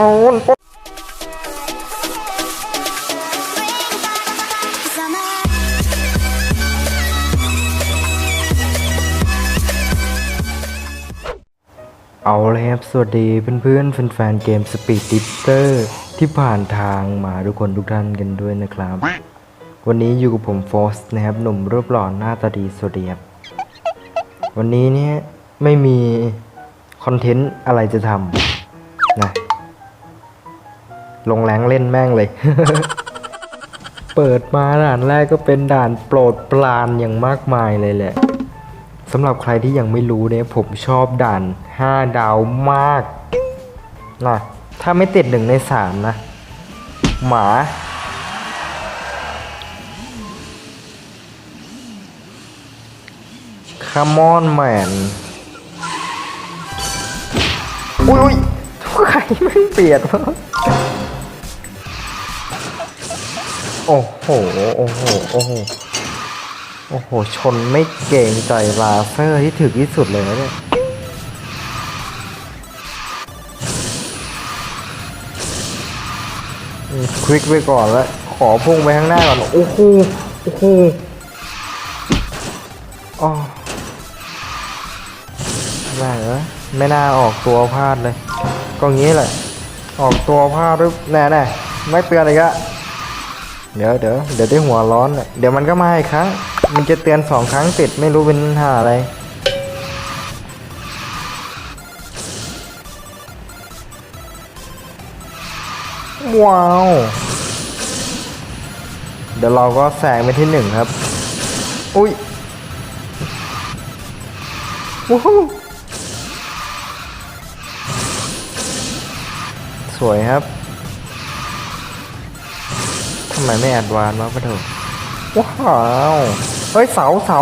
โอ้ย Summer เอาเลยครับ สวัสดีเพื่อนๆแฟนๆเกม Speed d i p t e r ที่ผ่านทางมาทุกคนทุกท่านกันด้วยนะครับ วันนี้อยู่กับผมฟอสนะครับ หนุ่มรูปหล่อหน้าตาดีสวัสดีครับวันนี้เนี่ยไม่มีคอนเทนต์อะไรจะทำนะ ลงแรงเล่นแม่งเลย เปิดมาด่านแรกก็เป็นด่านโปรดปรานอย่างมากมายเลยแหละสำหรับใครที่ยังไม่รู้เนี่ยผมชอบด่าน 5 ดาวมากนะถ้าไม่ติดหนึ่งในสามนะ หมา คามอนแมน อุ้ยอุ้ยใครไม่เปลี่ยนวะ โอ้โห โอ้โห โอ้โห โอ้โห ชนไม่เก่งใจลาเซอร์ที่ถึกที่สุดเลยนะเนี่ย ควิกไปก่อนแล้ว ขอพุ่งไปข้างหน้าก่อน โอ้โห โอ้โหอ๋อได้เหรอไม่น่าออกตัวพลาดเลย ก็งี้แหละ ออกตัวพลาดด้วยแน่แน่ไม่เตือนเลยกะ เดี๋ยวเดี๋ยวเดี๋ยวได้หัวร้อนเดี๋ยวมันก็มาอีกครั้ง มันจะเตือนสองครั้งติดไม่รู้เป็นหาอะไร ว้าว เดี๋ยวเราก็แสงไปที่หนึ่งครับ อุ้ยวู้ฮู้สวยครับ ทำไมไม่แอดวานวะปะเถอะว้าว เฮ้ย เสาเสา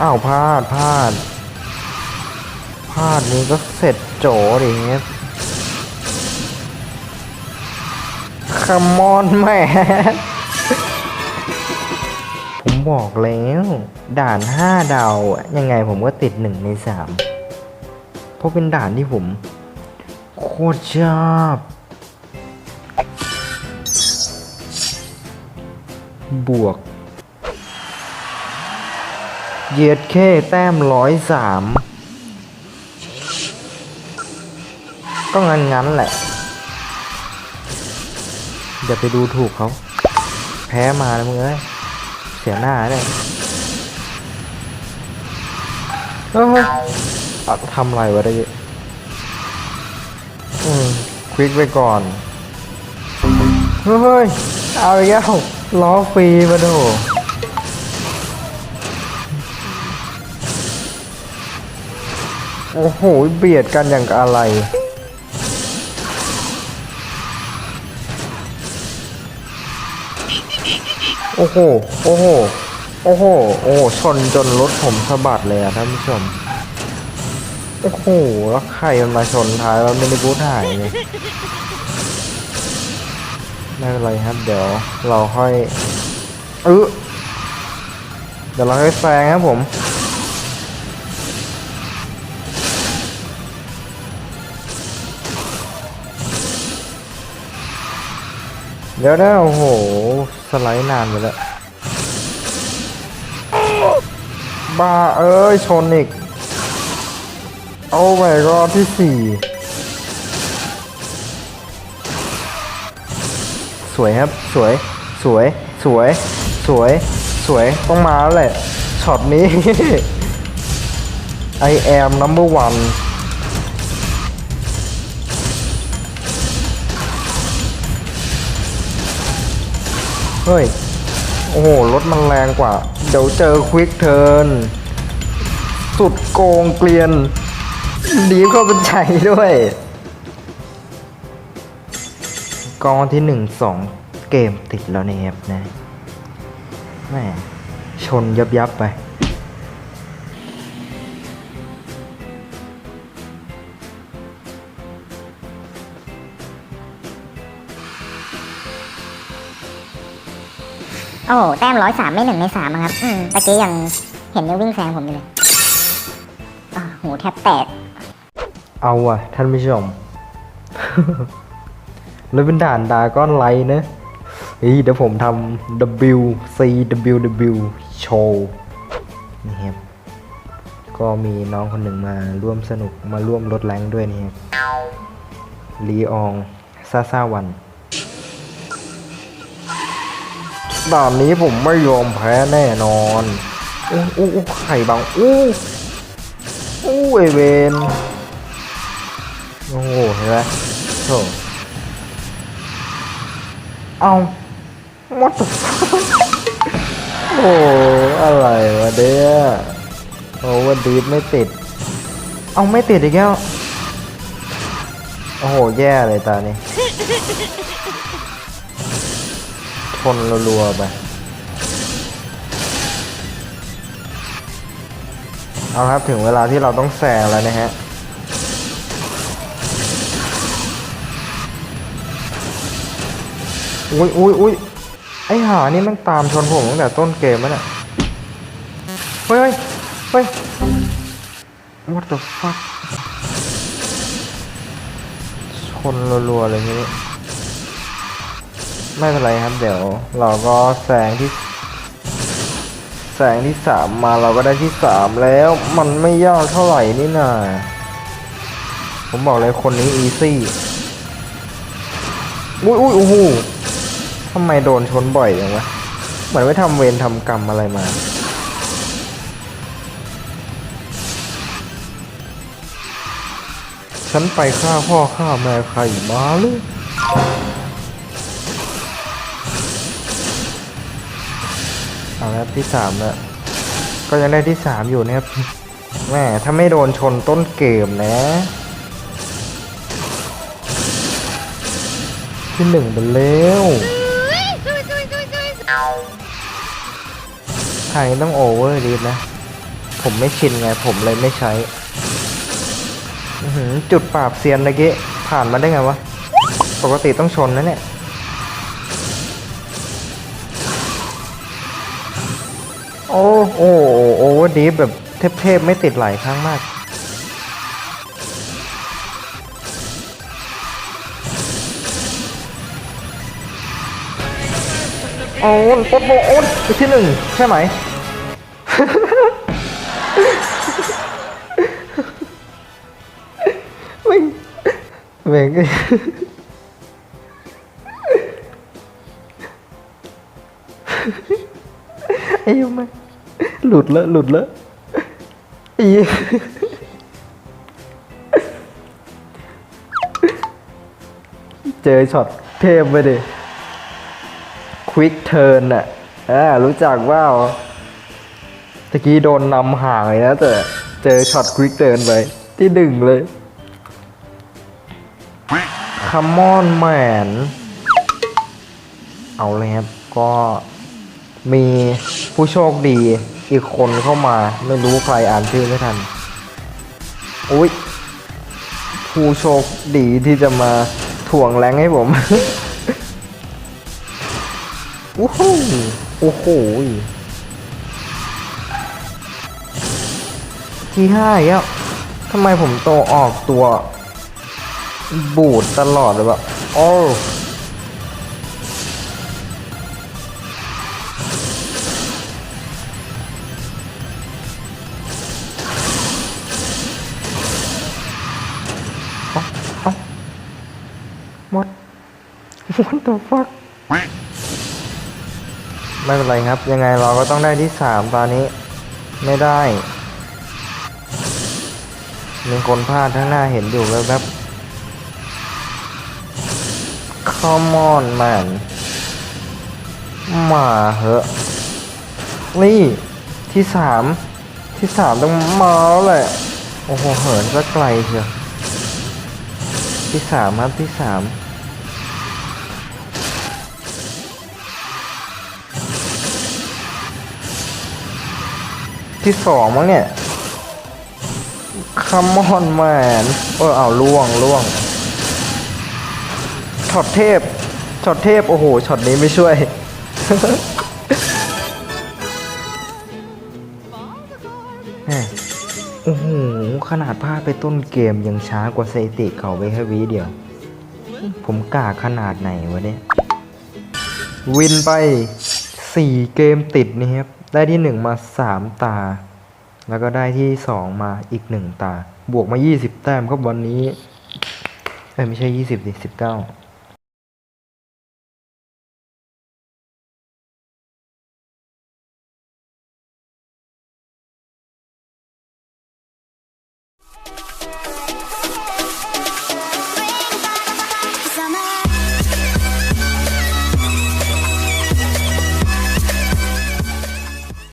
อ้าวพลาดพลาดพลาดนี้ก็เสร็จโจดิครับคัมมอนแม่ผมบอกแล้ว ด่าน5ดาวยังไงผมก็ติด1ใน3เพราะเป็นด่านที่ผม โคตรชอบ บวกเหยียดแค่แต้มร้อยสามก็งั้นงั้นแหละ อย่าไปดูถูกเขา แพ้มาแล้วมึงเอ้ย เสียหน้าเลยเฮ้ยอะทำอะไรวะได้ยอื มควิกไปก่อน เฮ้ย เอาอีกแล้วล้อฟรีมาดูโอ้โห เบียดกันอย่างอะไรโอ้โห โอ้โห โอ้โห โอ้ชนจนรถผมสะบัดเลยอะท่านผู้ชม โอ้โหแล้วใครมันมาชนท้ายแล้วมินิบูธหายเลยไม่เป็นไรครับ เดี๋ยวเราค่อยเออเดี๋ยวเราค่อยแซงครับผมเดี๋ยวนะโอ้โห สไลด์นานไปแล้วบ้าเอ้ย ชนอีก โอ้ไม่ก็ที่สี่สวยครับ สวย สวย สวย สวย สวย ต้องมาแล้วแหละ ช็อตนี้ I am number one เฮ้ย โอ้โห รถมันแรงกว่า เดี๋ยวเจอควิกเทิร์น สุดโกงเกลียน ดีเข้าเป็นใจด้วย กองที่หนึ่งสองเกมติดแล้วนะครับนะแม่ชนยับยับไป โอ้โหแต้มร้อยสามไม่หนึ่งในสามอะครับ อืมตะกี้ยังเห็นยังวิ่งแซงผมอยู่เลยอ้าหูแทบแตก เอาอะ ท่านผู้ชม แล้วเป็นด่านดาก้อนไลท์นะเฮ้ยเดี๋ยวผมทำ W C W W Show นี่ครับ ก็มีน้องคนหนึ่งมาร่วมสนุกมาร่วมลดแรงด้วยนี่ครับลีอองซาซาวันด่านนี้ผมไม่ยอมแพ้แน่นอนอู้อู้ไข่บังอู้อู้ไอเวน โอ้โหเห็นไหมโธ่เอา what the fuck โอ้อะไรวะเด้อโอ้วันดีดไม่ติด เอาไม่ติดอีกแล้วโอ้โห แย่เลยตานี้ชนรัวๆไป เอาครับ ถึงเวลาที่เราต้องแซงแล้วนะฮะ อุ้ยอุ้ยอุ้ยไอหานี่มันตามชนผมตั้งแต่ต้นเกมแล้วน่ะเฮ้ยเฮ้ยเฮ้ย what the fuck ชนรัวๆเลยทีนี้ไม่เป็นไรครับเดี๋ยว เราก็แสงที่ แสงที่สามมาเราก็ได้ที่สามแล้วมันไม่ยากเท่าไหร่นี่นาผมบอกเลยคนนี้อีซี่อุ้ยอุ้ยโอ้โห ทำไมโดนชนบ่อยอย่างวะ เหมือนไม่ทำเวรทำกรรมอะไรมาฉันไปฆ่าพ่อฆ่าแม่ใครมาเลยเอาละที่สามแล้วก็ยังได้ที่สามอยู่นะครับแม่ถ้าไม่โดนชนต้นเกมนะ ที่หนึ่งไปแล้ว ทางนี้ต้องโอเวอร์ดีนะ ผมไม่ชินไง ผมเลยไม่ใช้ จุดปราบเซียนเมื่อกี้ผ่านมาได้ไงวะ ปกติต้องชนนะเนี่ย โอ้โอ้โอ้โอ้ดีแบบเทพๆไม่ติดหลายครั้งมาก โอ้นปดโบโอนไปที่หนึ่งใช่ไหม ไม่เวงไอ้ยังไงหลุดแล้วหลุดแล้วไอ้เหี้ยเจอช็อตเทพไปดิ วิกเทิร์นอะอ่ารู้จักว่าตะกี้โดนนำห่างเลยนะแต่เจอช็อตควิกเทิร์นไปที่ดึงเลยคัมมอนแมนเอาเลยครับก็มีผู้โชคดีอีกคนเข้ามาไม่รู้ใครอ่านชื่อไม่ทันอุ้ยผู้โชคดีที่จะมาถ่วงแรงให้ผม โอ้โหโอ้โหที่ห้าอะทำไมผมโตออกตัวบูดตลอดเลยแบบโอ้เอ้าเอ้า what what the fuck ไม่เป็นไรครับ ยังไงเราก็ต้องได้ที่สามตอนนี้ ไม่ได้มีคนพลาดทั้งหน้าเห็นอยู่แวบๆ come on man มาเหอะนี่ที่สามที่สามต้องมาแล้วแหละ โอ้โห เหินก็ไกลเชียวที่สามครับที่สาม ที่สองมั้งเนี่ยคัมมอนแมนเออเอาล่วงล่วงช็อตเทพช็อตเทพ โอ้โหช็อตนี้ไม่ช่วย โอ้โห ขนาดพลาดไปต้นเกมยังช้ากว่าสถิติเขาไปแค่วิเดียว ผมกล้าขนาดไหนวะเนี่ย วินไป 4 เกมติดนะครับ ได้ที่ 1 มา 3 ตา แล้วก็ได้ที่ 2 มาอีก 1 ตา บวกมา 20 แต้มครับวันนี้ เอ้ยไม่ใช่ 20ดิ19